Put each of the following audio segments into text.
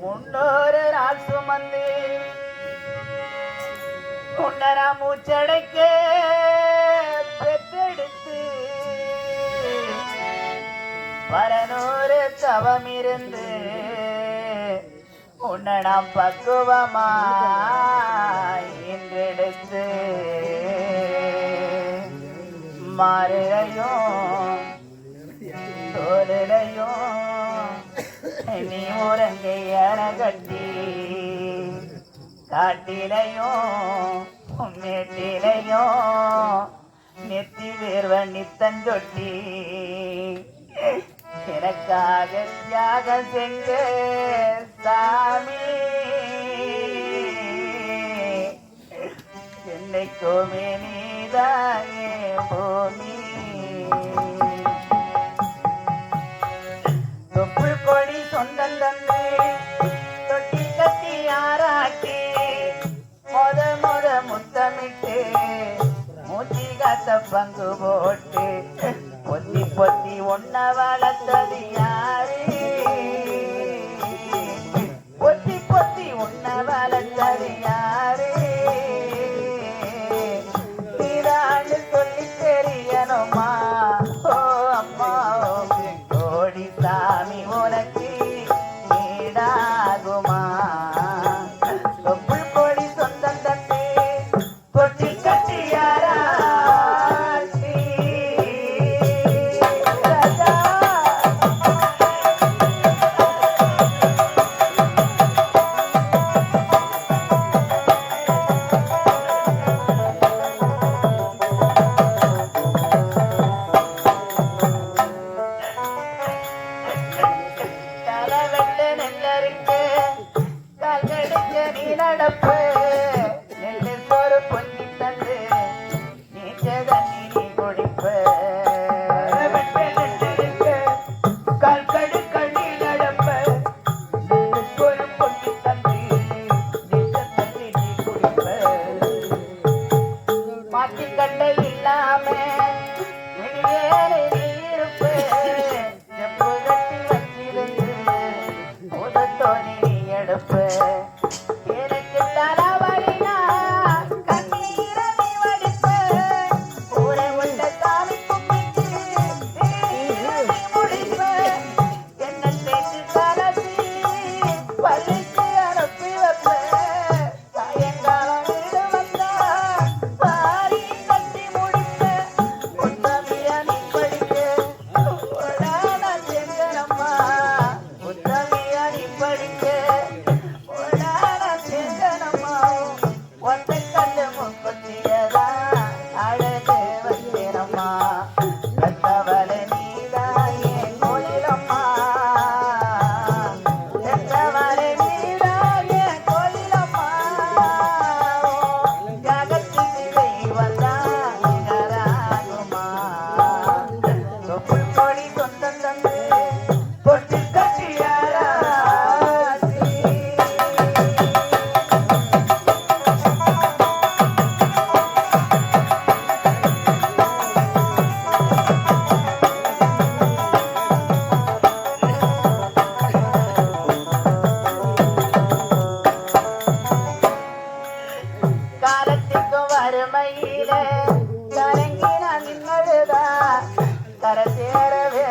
முன்னொரு நாள் சுமந்து கொண்டரா மூச்சடைக்கு பெற்றெடுத்து பரநூறு தவமிருந்து உன்னை நாம் பக்குவமாய் என்றெடுத்து மாறுகையும் தோலையும் மனைவி முரங்கை என கட்டி காட்டிலையும் மேட்டிலையும் நெத்தி வேர்வ நித்தஞ்சொட்டி எனக்காக தியாகம் செஞ்ச சாமி. என்னைக்குமே நீதாயே பூமி. காத்த பங்கு போட்டு பொத்தி பொத்தி ஒன்ன வளர்த்தது யாரு?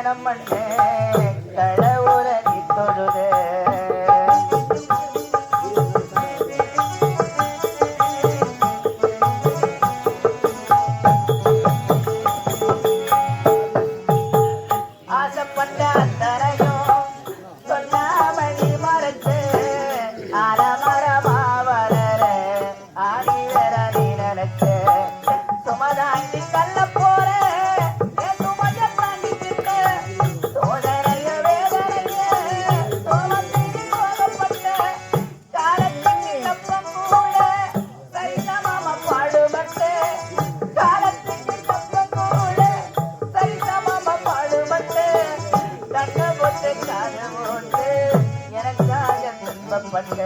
நடமண்ணே வந்த